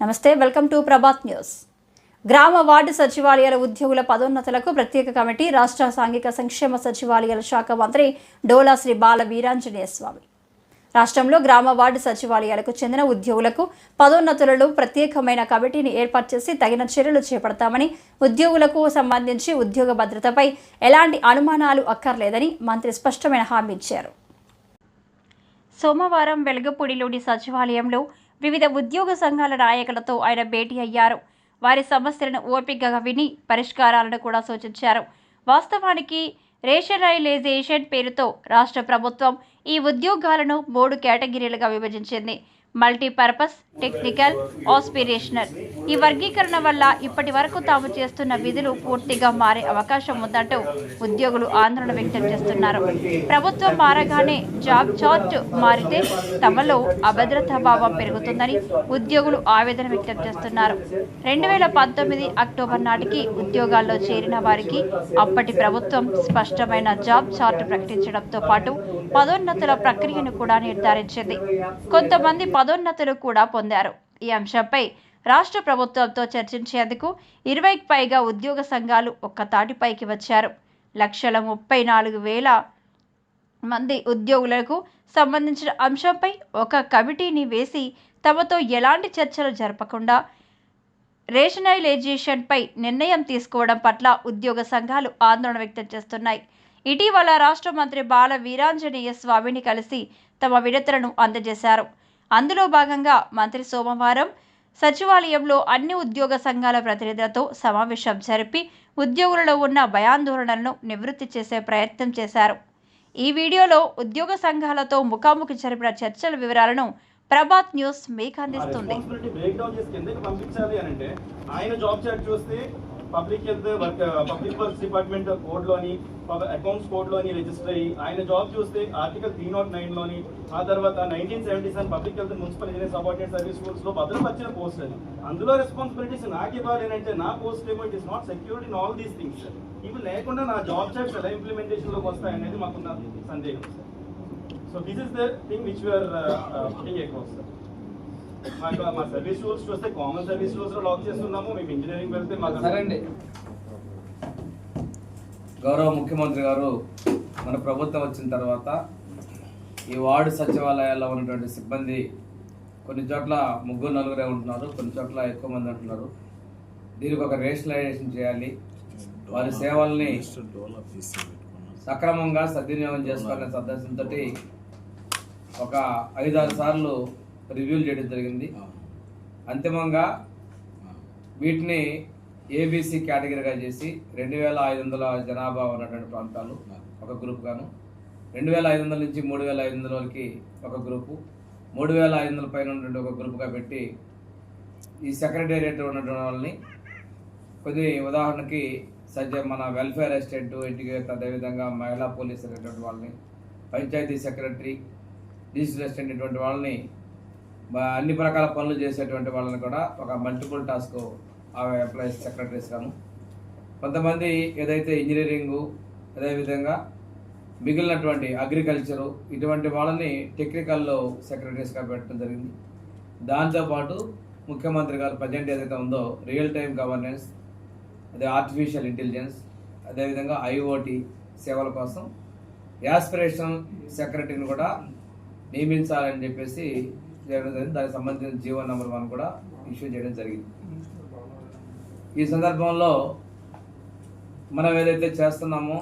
నమస్తే welcome to Prabhat news. గ్రామ ward సచివాలయాల ఉద్యోగుల పదోన్నతులకు ప్రత్యేక కమిటీ రాష్ట్ర సాంఘిక సంక్షేమ సచివాలయాల శాఖ మంత్రి డోలా శ్రీ బాల వీరాంజనేయ స్వామి. రాష్ట్రంలో గ్రామ వార్డు సచివాలయాలకు చెందిన ఉద్యోగులకు పదోన్నతులలో ప్రత్యేకమైన కమిటీని ఏర్పాటు చేసి తగిన చర్యలు చేపడతామని ఉద్యోగులకు సంబంధించి ఉద్యోగ భద్రతపై ఎలాంటి అనుమానాలు అక్కర్లేదని మంత్రి స్పష్టమైన హామీ ఇచ్చారు. సోమవారం వెలగపూడిలోని సచివాలయంలో వివిధ ఉద్యోగ సంఘాల నాయకులతో ఆయన భేటీ అయ్యారు. వారి సమస్యలను ఓపికగా విని పరిష్కారాలను కూడా సూచించారు. వాస్తవానికి రేషనలైజేషన్ పేరుతో రాష్ట్ర ప్రభుత్వం ఈ ఉద్యోగాలను మూడు కేటగిరీలుగా విభజించింది. Multipurpose technical aspirational. ఈ వర్గీకరణ వల్ల ఇప్పటి వరకు తాము చేస్తున్న విధులు పూర్తిగా మారే అవకాశం ఉందంటూ ఉద్యోగులు ఆందోళన వ్యక్తం చేస్తున్నారు. ప్రభుత్వం మారగానే జాబ్ చార్ట్ మారితే తమలో అభద్రతా భావం పెరుగుతుందని ఉద్యోగులు ఆవేదన వ్యక్తం చేస్తున్నారు. రెండు వేల పంతొమ్మిది అక్టోబర్ నాటికి ఉద్యోగాల్లో చేరిన వారికి అప్పటి ప్రభుత్వం స్పష్టమైన జాబ్ చార్ట్ ప్రకటించడంతో పాటు పదోన్నతుల ప్రక్రియను కూడా నిర్ధారించింది. కొంతమంది పదోన్నతులు కూడా పొందారు. ఈ అంశంపై రాష్ట్ర ప్రభుత్వంతో చర్చించేందుకు ఇరవైకి పైగా ఉద్యోగ సంఘాలు ఒక్క తాటిపైకి వచ్చారు. లక్షల ముప్పై నాలుగు వేల మంది ఉద్యోగులకు సంబంధించిన అంశంపై ఒక కమిటీని వేసి తమతో ఎలాంటి చర్చలు జరపకుండా రేషనలైజేషన్పై నిర్ణయం తీసుకోవడం పట్ల ఉద్యోగ సంఘాలు ఆందోళన వ్యక్తం చేస్తున్నాయి. ఇటీవల రాష్ట్ర మంత్రి బాల వీరాంజనేయ స్వామిని కలిసి తమ విడతలను అందజేశారు. అందులో భాగంగా మంత్రి సోమవారం సచివాలయంలో అన్ని ఉద్యోగ సంఘాల ప్రతినిధులతో సమావేశం జరిపి ఉద్యోగులలో ఉన్న భయాందోళనలను నివృత్తి చేసే ప్రయత్నం చేశారు. ఈ వీడియోలో ఉద్యోగ సంఘాలతో ముఖాముఖి జరిపిన చర్చల వివరాలను ప్రభాత్ న్యూస్ మీకు అందిస్తుంది. ఆయన జాబ్ చూస్తే public health work public works department కోడ్లోని accounts కోడ్లోని రిజిస్టర్ అయ్యి ఆయన జాబ్ చూస్తే ఆర్టికల్ త్రీ నాట్ నైన్లోని ఆ తర్వాత nineteen seventy seven public health municipal engineer subordinate service స్కూల్స్లో భద్రపరిచిన పోస్ట్ అది. అందులో రెస్పాన్సిబిలిటీస్ నాకు ఇవ్వాలి అంటే నా పోస్ట్ ఏమో it is not secured in all these things ఇవి లేకుండా నా జాబ్ చార్ట్స్ ఎలా ఇంప్లిమెంటేషన్లోకి వస్తాయి అనేది మాకున్న సందేహం sir so this is the thing which you are putting across sir మాకు మా సర్వీస్ రూల్స్ చూస్తే కామన్ సర్వీస్ రూల్స్లో లాక్ చేస్తున్నాము. మేము ఇంజనీరింగ్ వెళ్తే మాకు సరే అండి. గౌరవ ముఖ్యమంత్రి గారు మన ప్రభుత్వం వచ్చిన తర్వాత ఈ వార్డు సచివాలయాల్లో ఉన్నటువంటి సిబ్బంది కొన్ని చోట్ల ముగ్గురు నలుగురే ఉంటున్నారు కొన్ని చోట్ల ఎక్కువ మంది ఉంటున్నారు. దీనికి ఒక రేషనలైజేషన్ చేయాలి. వారి సేవల్ని సక్రమంగా సద్వినియోగం చేసుకోవాలనే సదస్యంతో ఒక ఐదారు సార్లు రివ్యూలు చేయడం జరిగింది. అంతిమంగా వీటిని ఏబీసీ కేటగిరీగా చేసి రెండు వేల ఐదు వందల జనాభా ఉన్నటువంటి ప్రాంతాలు ఒక గ్రూప్ గాను రెండు వేల ఐదు వందల నుంచి మూడు వేల ఐదు వందల వరకు ఒక గ్రూపు మూడు వేల ఐదు వందల పైన ఉన్నటువంటి ఒక గ్రూప్గా పెట్టి ఈ సెక్రటేరియట్ ఉన్నటువంటి వాళ్ళని కొన్ని ఉదాహరణకి సజ్జ మన వెల్ఫేర్ అసిస్టెంట్ ఎడ్యుకేట్ అదేవిధంగా మహిళా పోలీస్ అనేటువంటి వాళ్ళని పంచాయతీ సెక్రటరీ డిజిటల్ అసిస్టెంట్ ఇటువంటి వాళ్ళని అన్ని రకాల పనులు చేసేటువంటి వాళ్ళని కూడా ఒక మల్టిపుల్ టాస్క్ ఆ ఎంప్లాయీస్ సెక్రటరీస్ గాను కొంతమంది ఏదైతే ఇంజనీరింగు అదేవిధంగా మిగిలినటువంటి అగ్రికల్చరు ఇటువంటి వాళ్ళని టెక్నికల్లో సెక్రటరీస్గా పెట్టడం జరిగింది. దాంతోపాటు ముఖ్యమంత్రి గారు ప్రజెంట్ ఏదైతే ఉందో రియల్ టైం గవర్నెన్స్ అదే ఆర్టిఫిషియల్ ఇంటెలిజెన్స్ అదేవిధంగా ఐఓటి సేవల కోసం యాస్పిరేషనల్ సెక్రటరీని కూడా నియమించాలని చెప్పేసి చేయడం జరిగింది. దానికి సంబంధించిన జీవో నెంబర్ వన్ కూడా ఇష్యూ చేయడం జరిగింది. ఈ సందర్భంలో మనం ఏదైతే చేస్తున్నామో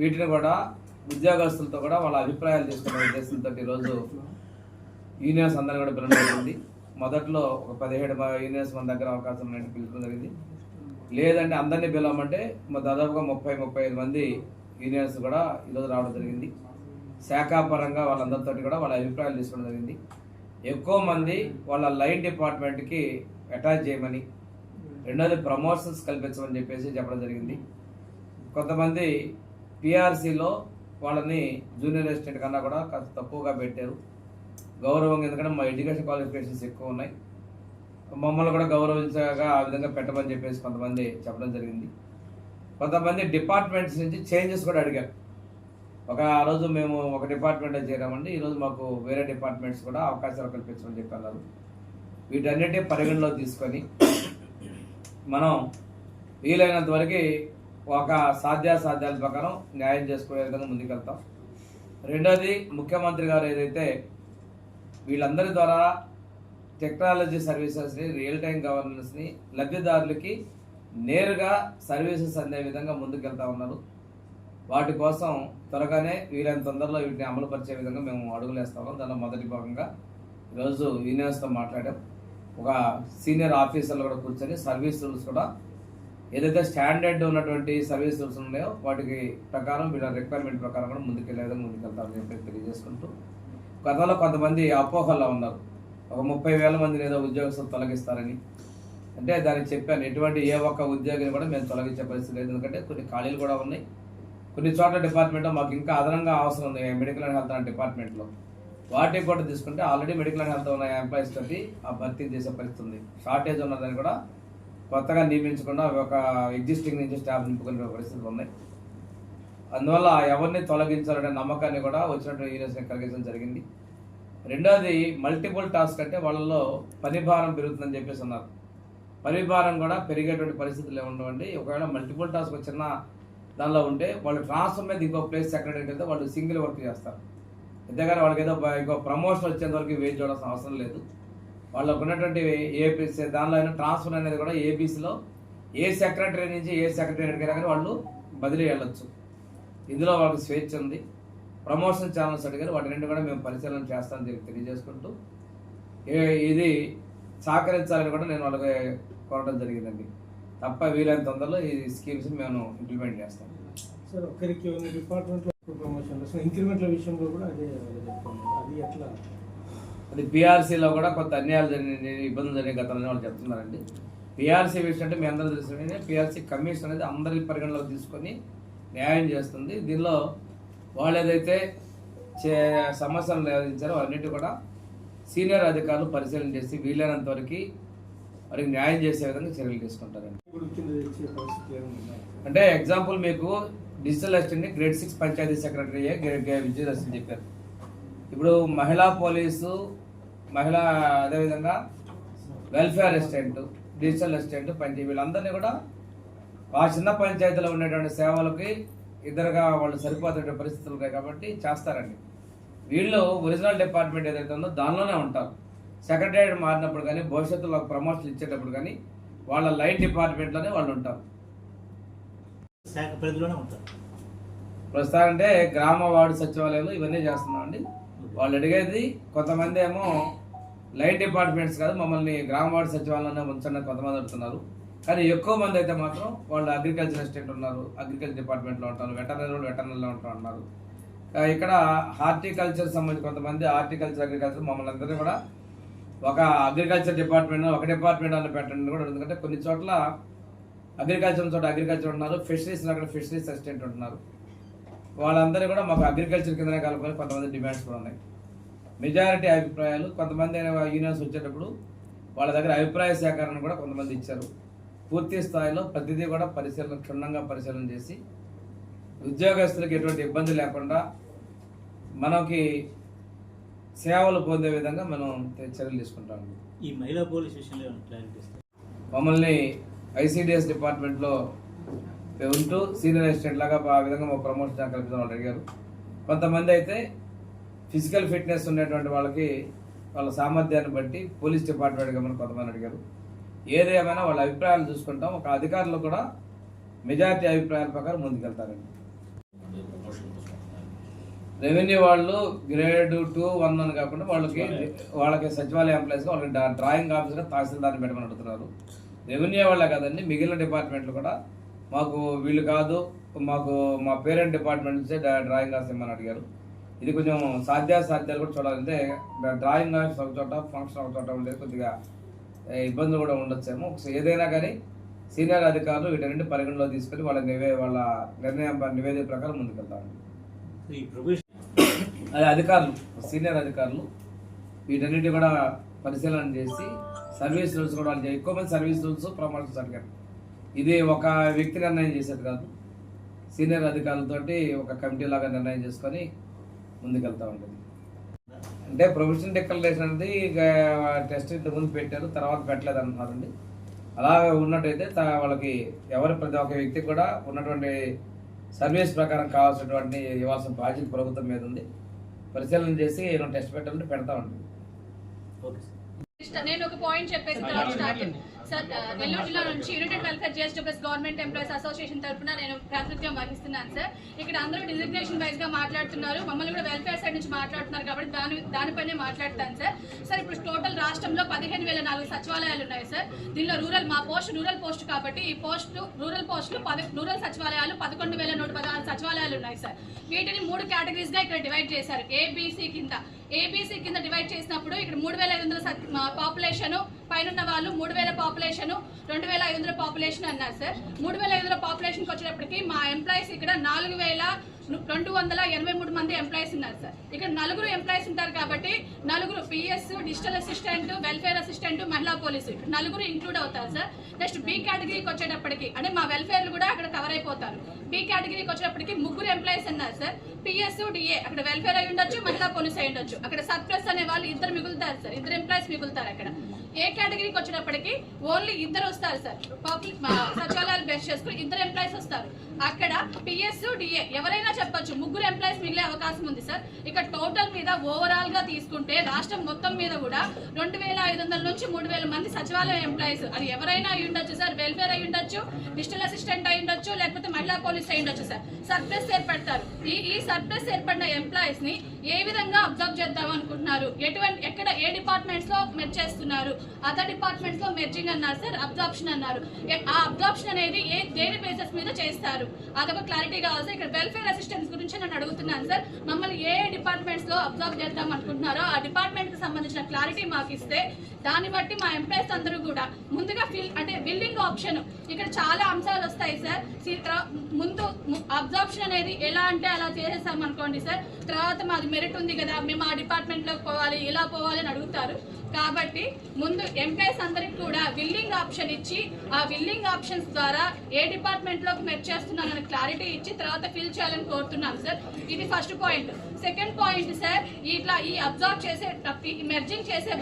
వీటిని కూడా ఉద్యోగస్తులతో కూడా వాళ్ళ అభిప్రాయాలు తీసుకునే ఉద్దేశంతో ఈరోజు యూనియన్స్ అందరినీ కూడా పిలవడం జరిగింది. మొదట్లో ఒక పదిహేడు యూనియన్స్ మన దగ్గర అవకాశం ఉన్నట్టు పిలవడం జరిగింది. లేదంటే అందరినీ పిలవమంటే దాదాపుగా ముప్పై ముప్పై ఐదు మంది యూనియన్స్ కూడా ఈరోజు రావడం జరిగింది. శాఖాపరంగా వాళ్ళందరితోటి కూడా వాళ్ళ అభిప్రాయాలు తీసుకోవడం జరిగింది. ఎక్కువ మంది వాళ్ళ లైన్ డిపార్ట్మెంట్కి అటాచ్ చేయమని రెండోది ప్రమోషన్స్ కల్పించమని చెప్పేసి చెప్పడం జరిగింది. కొంతమంది పిఆర్సీలో వాళ్ళని జూనియర్ అసిస్టెంట్ కన్నా కూడా కాస్త తక్కువగా పెట్టారు. గౌరవం ఎందుకంటే మా ఎడ్యుకేషన్ క్వాలిఫికేషన్స్ ఎక్కువ ఉన్నాయి. మమ్మల్ని కూడా గౌరవించగా ఆ విధంగా పెట్టమని చెప్పేసి కొంతమంది చెప్పడం జరిగింది. కొంతమంది డిపార్ట్మెంట్స్ నుంచి చేంజెస్ కూడా అడిగారు. ఒక ఆ రోజు మేము ఒక డిపార్ట్మెంట్లో చేరామండి. ఈరోజు మాకు వేరే డిపార్ట్మెంట్స్ కూడా అవకాశాలు కల్పించమని చెప్పి వీటన్నిటి పరిగణలో తీసుకొని మనం వీలైనంత వరకు ఒక సాధ్యాసాధ్యాల ప్రకారం న్యాయం చేసుకునే విధంగా ముందుకెళ్తాం. రెండోది ముఖ్యమంత్రి గారు ఏదైతే వీళ్ళందరి ద్వారా టెక్నాలజీ సర్వీసెస్ని రియల్ టైం గవర్నెన్స్ని లబ్ధిదారులకి నేరుగా సర్వీసెస్ అందే విధంగా ముందుకెళ్తా ఉన్నారు. వాటి కోసం త్వరగానే వీలైన తొందరలో వీటిని అమలుపరిచే విధంగా మేము అడుగులేస్తాము దానిలో మొదటి భాగంగా ఈరోజు యూనియన్స్తో మాట్లాడాం. ఒక సీనియర్ ఆఫీసర్లు కూడా కూర్చొని సర్వీస్ రూల్స్ కూడా ఏదైతే స్టాండర్డ్ ఉన్నటువంటి సర్వీస్ రూల్స్ ఉన్నాయో వాటికి ప్రకారం వీళ్ళ రిక్వైర్మెంట్ ప్రకారం కూడా ముందుకెళ్ళే విధంగా ముందుకెళ్తామని చెప్పి తెలియజేసుకుంటూ గతంలో కొంతమంది అపోహల్లో ఉన్నారు. ఒక ముప్పై వేల మందిని ఏదో ఉద్యోగస్తులు తొలగిస్తారని. అంటే దానికి చెప్పాను ఎటువంటి ఏ ఒక్క ఉద్యోగిని కూడా మేము తొలగించే పరిస్థితి లేదు. ఎందుకంటే కొన్ని ఖాళీలు కూడా ఉన్నాయి. కొన్ని చోట్ల డిపార్ట్మెంట్లో మాకు ఇంకా అదనంగా అవసరం ఉంది మెడికల్ అండ్ హెల్త్ డిపార్ట్మెంట్లో. వాటి కూడా తీసుకుంటే ఆల్రెడీ మెడికల్ అండ్ హెల్త్ ఉన్న ఎంప్లాయీస్ తోటి ఆ భర్తీ చేసే పరిస్థితి ఉంది. షార్టేజ్ ఉన్నదని కూడా కొత్తగా నియమించకుండా ఒక ఎగ్జిస్టింగ్ నుంచి స్టాఫ్ నింపుకునే పరిస్థితులు ఉన్నాయి. అందువల్ల ఎవరిని తొలగించాలనే నమ్మకాన్ని కూడా వచ్చినట్టు యూనివర్సిటీ కలిగించడం జరిగింది. రెండోది మల్టిపుల్ టాస్క్ అంటే వాళ్ళలో పని భారం పెరుగుతుందని చెప్పేసి అన్నారు. పని భారం కూడా పెరిగేటువంటి పరిస్థితులు ఏముండవండి? ఒకవేళ మల్టిపుల్ టాస్క్ చిన్న దానిలో ఉంటే వాళ్ళు ట్రాన్స్ఫర్ మీద ఇంకో ప్లేస్ సెక్రటరీ వెళ్తే వాళ్ళు సింగిల్ వర్క్ చేస్తారు. అంతేగాని వాళ్ళకి ఏదో ఇంకో ప్రమోషన్ వచ్చేంత వరకు వెయిట్ చూడాల్సిన అవసరం లేదు. వాళ్ళకు ఉన్నటువంటి ఏపీసీ దానిలో అయినా ట్రాన్స్ఫర్ అనేది కూడా ఏపీసీలో ఏ సెక్రటరీ నుంచి ఏ సెక్రటరీకి కానీ వాళ్ళు బదిలీ వెళ్ళొచ్చు. ఇందులో వాళ్ళకి స్వేచ్ఛ ఉంది. ప్రమోషన్ ఛానల్స్ అడిగారు. వాటి రెండు కూడా మేము పరిశీలన చేస్తామని చెప్పి తెలియజేసుకుంటూ ఏ- ఇది సహకరించాలని కూడా నేను వాళ్ళకి కోరడం జరిగిందండి. తప్ప వీలైన తొందరలో ఈ స్కీమ్స్ మేము ఇంప్లిమెంట్ చేస్తాం. సార్ ఒక్కరికి ఉన్న డిపార్ట్మెంట్లో ప్రమోషన్ ఇంక్రిమెంట్ల విషయంలో కూడా అదే అది ఎట్లా? అది పిఆర్సీలో కూడా కొంత అన్యాయాలు జరిగిన ఇబ్బందులు జరిగే గతంలో వాళ్ళు చెప్తున్నారండి. పిఆర్సీ విషయం అంటే మీ అందరూ తెలిసిన పిఆర్సీ కమిషన్ అనేది అందరి పరిగణలోకి తీసుకొని న్యాయం చేస్తుంది. దీనిలో వాళ్ళు ఏదైతే చే సమస్యలు లేవదించారో అన్నిటి కూడా సీనియర్ అధికారులు పరిశీలన చేసి వీలైనంత వరకు వారికి న్యాయం చేసే విధంగా చర్యలు తీసుకుంటారండి. అంటే ఎగ్జాంపుల్ మీకు digital అసిస్టెంట్ని grade six panchayat secretary Vijayadarshan చెప్పారు. ఇప్పుడు మహిళా పోలీసు మహిళా అదేవిధంగా welfare assistant digital assistant panchayat వీళ్ళందరినీ కూడా ఆ చిన్న పంచాయతీలో ఉండేటువంటి సేవలకి ఇద్దరుగా వాళ్ళు సరిపోతున్న పరిస్థితులు ఉన్నాయి కాబట్టి చేస్తారండి. వీళ్ళు ఒరిజినల్ డిపార్ట్మెంట్ ఏదైతే ఉందో దానిలోనే ఉంటారు. సెక్రటరీ మారినప్పుడు కానీ భవిష్యత్తులో ప్రమోషన్ ఇచ్చేటప్పుడు కానీ వాళ్ళ లైన్ డిపార్ట్మెంట్లోనే వాళ్ళు ఉంటారు. శాఖ పరిధిలోనే ఉంటారు. ప్రస్తుతం అంటే గ్రామ వార్డు సచివాలయాలు ఇవన్నీ చేస్తున్నామండి. వాళ్ళు అడిగేది కొంతమంది ఏమో లైన్ డిపార్ట్మెంట్స్ కాదు మమ్మల్ని గ్రామ వార్డు సచివాలయంలో ఉంచండి కొంతమంది అడుగుతున్నారు. కానీ ఎక్కువ మంది అయితే మాత్రం వాళ్ళు అగ్రికల్చర్ అసిస్టెంట్ ఉన్నారు అగ్రికల్చర్ డిపార్ట్మెంట్లో ఉంటారు వెటర్నరీ వాళ్ళు వెటర్నరీలో ఉంటారు ఇక్కడ హార్టికల్చర్ సంబంధించి కొంతమంది హార్టికల్చర్ అగ్రికల్చర్ మమ్మల్ని అందరినీ కూడా ఒక అగ్రికల్చర్ డిపార్ట్మెంట్ ఒక డిపార్ట్మెంట్ అని పెట్టండి కూడా ఎందుకంటే కొన్ని చోట్ల అగ్రికల్చర్ చోట అగ్రికల్చర్ ఉన్నారు ఫిషరీస్ అక్కడ ఫిషరీస్ అసిస్టెంట్ ఉంటున్నారు. వాళ్ళందరూ కూడా మాకు అగ్రికల్చర్ కిందనే కలుపుకొని కొంతమంది డిమాండ్స్ కూడా ఉన్నాయి. మెజారిటీ అభిప్రాయాలు కొంతమంది యూనియన్స్ వచ్చేటప్పుడు వాళ్ళ దగ్గర అభిప్రాయ సేకరణ కూడా కొంతమంది ఇచ్చారు. పూర్తి స్థాయిలో ప్రతిదీ కూడా పరిశీలన క్షుణ్ణంగా పరిశీలన చేసి ఉద్యోగస్తులకు ఎటువంటి ఇబ్బంది లేకుండా మనకి సేవలు పొందే విధంగా మనం చర్యలు తీసుకుంటాము ఈ మహిళా పోలీస్ విషయంలో మమ్మల్ని ఐసీడిఎస్ డిపార్ట్మెంట్లో ఉంటూ సీనియర్ అసిస్టెంట్ లాగా ఆ విధంగా మా ప్రమోషన్ వాళ్ళు అడిగారు. కొంతమంది అయితే ఫిజికల్ ఫిట్నెస్ ఉన్నటువంటి వాళ్ళకి వాళ్ళ సామర్థ్యాన్ని బట్టి పోలీస్ డిపార్ట్మెంట్గా మనం కొంతమంది అడిగారు. ఏదేమైనా వాళ్ళ అభిప్రాయాలు చూసుకుంటాం. ఒక అధికారులు కూడా మెజారిటీ అభిప్రాయాల ప్రకారం ముందుకెళ్తారండి. రెవెన్యూ వాళ్ళు గ్రేడ్ టూ వన్ అని కాకుండా వాళ్ళకి వాళ్ళకి సచివాలయ ఎంప్లాయీస్ వాళ్ళకి డ్రాయింగ్ ఆఫీసర్గా తహసీల్దార్ని పెట్టమని అడుగుతున్నారు. రెవెన్యూ వాళ్ళే కదండి మిగిలిన డిపార్ట్మెంట్లు కూడా. మాకు వీళ్ళు కాదు మాకు మా పేరెంట్ డిపార్ట్మెంట్ నుంచే డ్రాయింగ్ ఆఫీస్ ఇమ్మని అడిగారు. ఇది కొంచెం సాధ్యాసాధ్యాలు కూడా చూడాలంటే డ్రాయింగ్ ఆఫీస్ ఒక చోట ఫంక్షన్ ఒక చోట ఉండేది కొద్దిగా ఇబ్బందులు కూడా ఉండొచ్చేమో. ఏదైనా కానీ సీనియర్ అధికారులు వీటన్నింటి పరిగణలో తీసుకొని వాళ్ళ నివే వాళ్ళ నిర్ణయం నివేదిక ప్రకారం ముందుకెళ్తారు. ఈ ప్రొబేషన్ అది అధికారులు సీనియర్ అధికారులు. వీటన్నిటి కూడా పరిశీలన చేసి సర్వీస్ రూల్స్ కూడా వాళ్ళు ఎక్కువ మంది సర్వీస్ రూల్స్ ప్రమోషన్స్ అడిగారు. ఇది ఒక వ్యక్తి నిర్ణయం చేసేది కాదు. సీనియర్ అధికారులతోటి ఒక కమిటీ లాగా నిర్ణయం చేసుకొని ముందుకెళ్తూ ఉంటుంది. అంటే ప్రొఫెషనల్ డిక్లరేషన్ అనేది ఇక టెస్ట్ ఇంతకుముందు పెట్టారు తర్వాత పెట్టలేదు అంటున్నారండి. అలా ఉన్నట్టయితే వాళ్ళకి ఎవరి ప్రతి ఒక్క వ్యక్తి కూడా ఉన్నటువంటి సర్వీస్ ప్రకారం కావాల్సినటువంటి ఇవ్వాల్సిన బాధ్యత ప్రభుత్వం మీద ఉంది. పరిశీలన చేసి ఏమైనా టెస్ట్ పెట్టాలంటే సార్. స్ట- నేను ఒక పాయింట్ చెప్పేసి సార్ నెల్లూరు జిల్లా నుంచి united welfare JSWS government employees association తరఫున నేను ప్రాతినిధ్యం వహిస్తున్నాను సార్. ఇక్కడ అందరూ డిజిగ్నేషన్ వైజ్గా మాట్లాడుతున్నారు. మమ్మల్ని కూడా వెల్ఫేర్ సైడ్ నుంచి మాట్లాడుతున్నారు కాబట్టి దాని దానిపైనే మాట్లాడతాను సార్. సార్ ఇప్పుడు టోటల్ రాష్ట్రంలో పదిహేను వేల నాలుగు సచివాలయాలు ఉన్నాయి సార్. దీనిలో రూరల్ మా పోస్ట్ రూరల్ పోస్ట్ కాబట్టి ఈ పోస్ట్ రూరల్ పోస్టులు పది రూరల్ సచివాలయాలు పదకొండు వేల నూట పదహారు సచివాలయాలు ఉన్నాయి సార్. వీటిని మూడు కేటగిరీస్గా ఇక్కడ డివైడ్ చేశారు. ఏబీసీ కింద. ఏబీసీ కింద డివైడ్ చేసినప్పుడు ఇక్కడ మూడు వేల ఐదు వందల పాపులేషన్ పైన వాళ్ళు మూడు వేల పాపులేషన్ రెండు వేల ఐదు వందల పాపులేషన్ అన్నారు సార్. మూడు వేల ఐదు వందల పాపులేషన్కి వచ్చేటప్పటికి మా ఎంప్లాయీస్ ఇక్కడ నాలుగు వేల రెండు వందల ఎనభై మూడు మంది ఎంప్లాయీస్ ఉన్నారు సార్. ఇక్కడ నలుగురు ఎంప్లాయీస్ ఉంటారు కాబట్టి నలుగురు PS digital assistant welfare assistant మహిళా పోలీసు ఇక్కడ నలుగురు ఇంక్లూడ్ అవుతారు సార్. నెక్స్ట్ బి కేటగిరీకి వచ్చేటప్పటికి అంటే మా వెల్ఫేర్లు కూడా అక్కడ కవర్ అయిపోతారు. బి కేటగిరీకి వచ్చేటప్పటికి ముగ్గురు ఎంప్లాయీస్ ఉన్నారు సార్. పిఎస్ డిఏ అక్కడ వెల్ఫేర్ అయి ఉండొచ్చు మహిళా పోలీస్ అయి ఉండొచ్చు. అక్కడ సర్ప్లస్ అనే వాళ్ళు ఇద్దరు మిగులుతారు సార్. ఇద్దరు ఎంప్లాయీస్ మిగులుతారు అక్కడ. ఏ కేటగిరీకి వచ్చినప్పటికీ ఓన్లీ ఇద్దరు వస్తారు సార్. పబ్లిక్ సచివాలయాలు బెస్ట్ చేసుకుని ఇద్దరు ఎంప్లాయీస్ వస్తారు. అక్కడ పిఎస్ డిఏ ఎవరైనా చెప్పొచ్చు ముగ్గురు ఎంప్లాయీస్ మిగిలే అవకాశం ఉంది సార్. ఇక టోటల్ మీద ఓవరాల్గా తీసుకుంటే రాష్ట్రం మొత్తం మీద కూడా రెండు వేల ఐదు వందల నుంచి మూడు వేల మంది సచివాలయ ఎంప్లాయీస్ అది ఎవరైనా అయి ఉండొచ్చు సార్. వెల్ఫేర్ అయి ఉండొచ్చు డిజిటల్ అసిస్టెంట్ అయి ఉండొచ్చు లేకపోతే మహిళా పోలీస్ అయి ఉండొచ్చు సార్. సర్ప్లస్ ఏర్పడతారు. ఈ ఈ సర్ప్లస్ ఏర్పడిన ఎంప్లాయీస్ని ఏ విధంగా అబ్జర్వ్ చేద్దాం అనుకుంటున్నారు? ఎటువంటి ఎక్కడ ఏ డిపార్ట్మెంట్స్లో మెర్జ్ చేస్తున్నారు? అదర్ డిపార్ట్మెంట్స్లో మెర్జింగ్ అన్నారు సార్ అబ్జార్ప్షన్ అన్నారు. ఆ అబ్జార్ప్షన్ అనేది ఏ దేని బేసిస్ మీద చేస్తారు? అదొక క్లారిటీ కావాలి సార్. ఇక్కడ వెల్ఫేర్ అసిస్టెంట్స్ గురించి నేను అడుగుతున్నాను సార్. మమ్మల్ని ఏ డిపార్ట్మెంట్స్లో అబ్జర్వ్ చేద్దాం అనుకుంటున్నారో ఆ డిపార్ట్మెంట్కి సంబంధించిన క్లారిటీ మాకు ఇస్తే దాన్ని బట్టి మా ఎంప్లాయీస్ అందరూ కూడా ముందుగా ఫిల్ అంటే బిల్డింగ్ ఆప్షన్ ఇక్కడ చాలా అంశాలు వస్తాయి సార్. ముందు అబ్జార్ప్షన్ అనేది ఎలా అంటే అలా చేసేసాం అనుకోండి సార్. తర్వాత మాది మెరిట్ ఉంది కదా మేము ఆ డిపార్ట్మెంట్లోకి పోవాలి ఇలా పోవాలి అని అడుగుతారు. కాబట్టి ముందు ఎంప్లాయీస్ అందరికి కూడా విల్లింగ్ ఆప్షన్ ఇచ్చి ఆ విల్లింగ్ ఆప్షన్స్ ద్వారా ఏ డిపార్ట్మెంట్లోకి లోకి మెర్జ్ చేస్తున్నానని క్లారిటీ ఇచ్చి తర్వాత ఫిల్ చేయాలని కోరుతున్నాను సార్ ఇది first point second point sir ఇట్లా ఈ అబ్జర్వ్ చేసే మెర్జింగ్ చేసే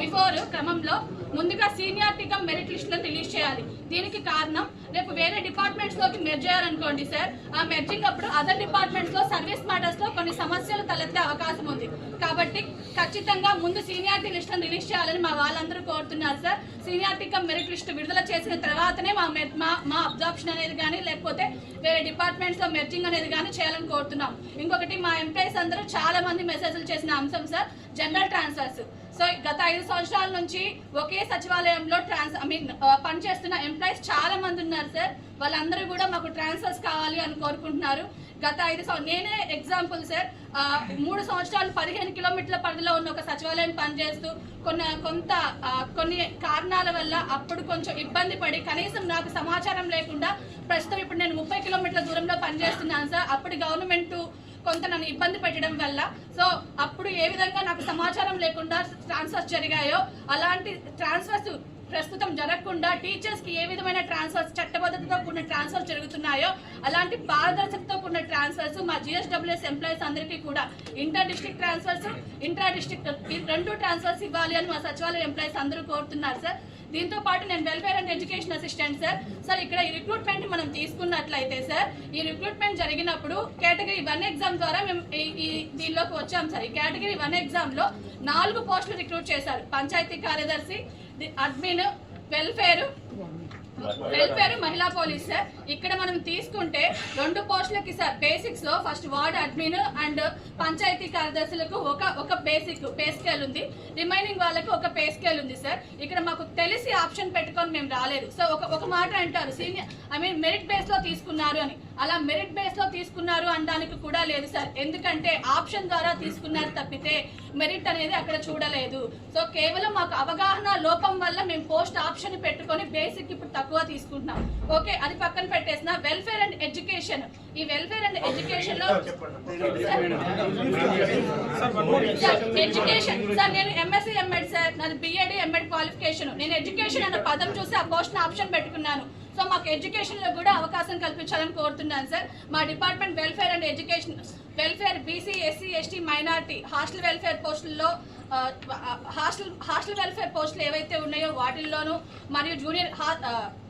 బిఫోర్ క్రమంలో ముందుగా సీనియారిటీ మెరిట్ లిస్టులను రిలీజ్ చేయాలి. దీనికి కారణం రేపు వేరే డిపార్ట్మెంట్స్లోకి మెర్జ్ చేయాలనుకోండి సార్ ఆ మెర్జింగ్ అప్పుడు అదర్ డిపార్ట్మెంట్లో సర్వీస్ మ్యాటర్స్లో కొన్ని సమస్యలు తలెత్తే అవకాశం ఉంది. కాబట్టి ఖచ్చితంగా ముందు సీనియారిటీ లిస్టును రిలీజ్ చేయాలని మా వాళ్ళందరూ కోరుతున్నారు sir. Seniority cum merit list విడుదల చేసిన తర్వాతనే మా మా మా అబ్జార్ప్షన్ అనేది కానీ లేకపోతే వేరే డిపార్ట్మెంట్స్లో మెర్జింగ్ అనేది కానీ చేయాలని కోరుతున్నాం. ఇంకొకటి మా ఎంప్లాయీస్ అందరూ చాలా మంది మెసేజ్లు చేసిన అంశం సార్ జనరల్ ట్రాన్స్ఫర్స్. సో గత ఐదు సంవత్సరాల నుంచి ఒకే సచివాలయంలో ట్రాన్స్ ఐ మీన్ పనిచేస్తున్న ఎంప్లాయీస్ చాలా మంది ఉన్నారు సార్. వాళ్ళందరూ కూడా మాకు ట్రాన్స్ఫర్స్ కావాలి అని కోరుకుంటున్నారు. గత ఐదు సంవ- నేనే ఎగ్జాంపుల్ సార్ మూడు సంవత్సరాలు పదిహేను కిలోమీటర్ల పరిధిలో ఉన్న ఒక సచివాలయం పనిచేస్తూ కొన్ని కొంత కొన్ని కారణాల వల్ల అప్పుడు కొంచెం ఇబ్బంది పడి కనీసం నాకు సమాచారం లేకుండా ప్రస్తుతం ఇప్పుడు నేను ముప్పై కిలోమీటర్ల దూరంలో పనిచేస్తున్నాను సార్ అప్పుడు గవర్నమెంట్ కొంత నన్ను ఇబ్బంది పెట్టడం వల్ల. సో అప్పుడు ఏ విధంగా నాకు సమాచారం లేకుండా ట్రాన్స్ఫర్స్ జరిగాయో అలాంటి ట్రాన్స్ఫర్స్ ప్రస్తుతం జరగకుండా టీచర్స్కి ఏ విధమైన ట్రాన్స్ఫర్స్ చట్టబద్ధతతో కూడిన ట్రాన్స్ఫర్స్ జరుగుతున్నాయో అలాంటి పారదర్శకతో కూడిన ట్రాన్స్ఫర్స్ మా జిఎస్డబ్ల్యూఎస్ ఎంప్లాయీస్ అందరికీ కూడా inter district transfers intra district ఈ రెండు ట్రాన్స్ఫర్స్ ఇవ్వాలి అని మా సచివాలయ ఎంప్లాయీస్ అందరూ కోరుతున్నారు సార్. దీంతో పాటు నేను welfare and education assistant sir. Sir ఇక్కడ ఈ రిక్రూట్మెంట్ మనం తీసుకున్నట్లయితే సార్ ఈ రిక్రూట్మెంట్ జరిగినప్పుడు కేటగిరీ వన్ ఎగ్జామ్ ద్వారా మేము ఈ- ఈ దీనిలోకి వచ్చాం సార్. ఈ కేటగిరీ వన్ ఎగ్జామ్లో నాలుగు పోస్టులు రిక్రూట్ చేశారు. పంచాయతీ కార్యదర్శి అడ్మిన్ వెల్ఫేర్ వెల్ఫేర్ మహిళా పోలీస్ సార్. ఇక్కడ మనం తీసుకుంటే రెండు పోస్టులకి sir బేసిక్స్లో first ward admin and panchayat కార్యదర్శులకు ఒక ఒక బేసిక్ పే స్కేల్ ఉంది. రిమైనింగ్ వాళ్ళకి ఒక పే స్కేల్ ఉంది సార్. ఇక్కడ మాకు తెలిసి ఆప్షన్ పెట్టుకొని మేము రాలేదు. సో ఒక ఒక మాట అంటారు సీనియర్ ఐ మీన్ మెరిట్ బేస్లో తీసుకున్నారు అని. అలా మెరిట్ బేస్లో తీసుకున్నారు అనడానికి కూడా లేదు సార్. ఎందుకంటే ఆప్షన్ ద్వారా తీసుకున్నారు తప్పితే మెరిట్ అనేది అక్కడ చూడలేదు. సో కేవలం మాకు అవగాహన లోపం వల్ల మేము పోస్ట్ ఆప్షన్ పెట్టుకొని బేసిక్ ఇప్పుడు తక్కువ తీసుకుంటున్నాం. ఓకే అది పక్కన పెట్టేసిన వెల్ఫేర్ అండ్ ఎడ్యుకేషన్ ఈ వెల్ఫేర్ అండ్ ఎడ్యుకేషన్లో ఎడ్యుకేషన్ సార్ నేను ఎంఎస్సీ ఎంఎడ్ సార్ నాది బిఎడ్ ఎంఎడ్ క్వాలిఫికేషన్ నేను ఎడ్యుకేషన్ అన్న పదం చూసి ఆ పోస్ట్ ఆప్షన్ పెట్టుకున్నాను. సో మాకు ఎడ్యుకేషన్లో కూడా అవకాశం కల్పించాలని కోరుతున్నాను సార్ మా department welfare and education welfare BC SC ST minority hostel welfare పోస్టుల్లో హాస్టల్ హాస్టల్ వెల్ఫేర్ పోస్టులు ఏవైతే ఉన్నాయో వాటిల్లోనూ మరియు జూనియర్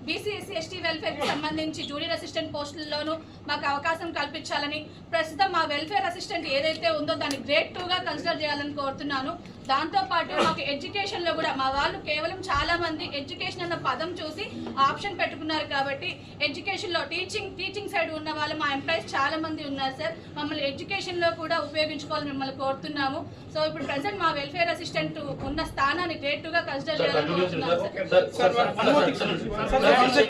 బీసీ ఎస్సీ ఎస్టీ వెల్ఫేర్కి సంబంధించి జూనియర్ అసిస్టెంట్ పోస్టుల్లోనూ మాకు అవకాశం కల్పించాలని ప్రస్తుతం మా వెల్ఫేర్ అసిస్టెంట్ ఏదైతే ఉందో దాన్ని గ్రేడ్ టూగా కన్సిడర్ చేయాలని కోరుతున్నాను. దాంతోపాటు మాకు ఎడ్యుకేషన్లో కూడా మా వాళ్ళు కేవలం చాలా మంది ఎడ్యుకేషన్ అన్న పదం చూసి ఆప్షన్ పెట్టుకున్నారు కాబట్టి ఎడ్యుకేషన్లో టీచింగ్ టీచింగ్ సైడ్ ఉన్న వాళ్ళు మా ఎంప్లాయీస్ చాలా మంది ఉన్నారు సార్. మమ్మల్ని ఎడ్యుకేషన్లో కూడా ఉపయోగించుకోవాలని మిమ్మల్ని కోరుతున్నాము. సో ఇప్పుడు ప్రజెంట్ మా వెల్ఫేర్ అసిస్టెంట్ ఉన్న స్థానాన్ని గ్రేడ్ టూగా కన్సిడర్ చేయాలని సార్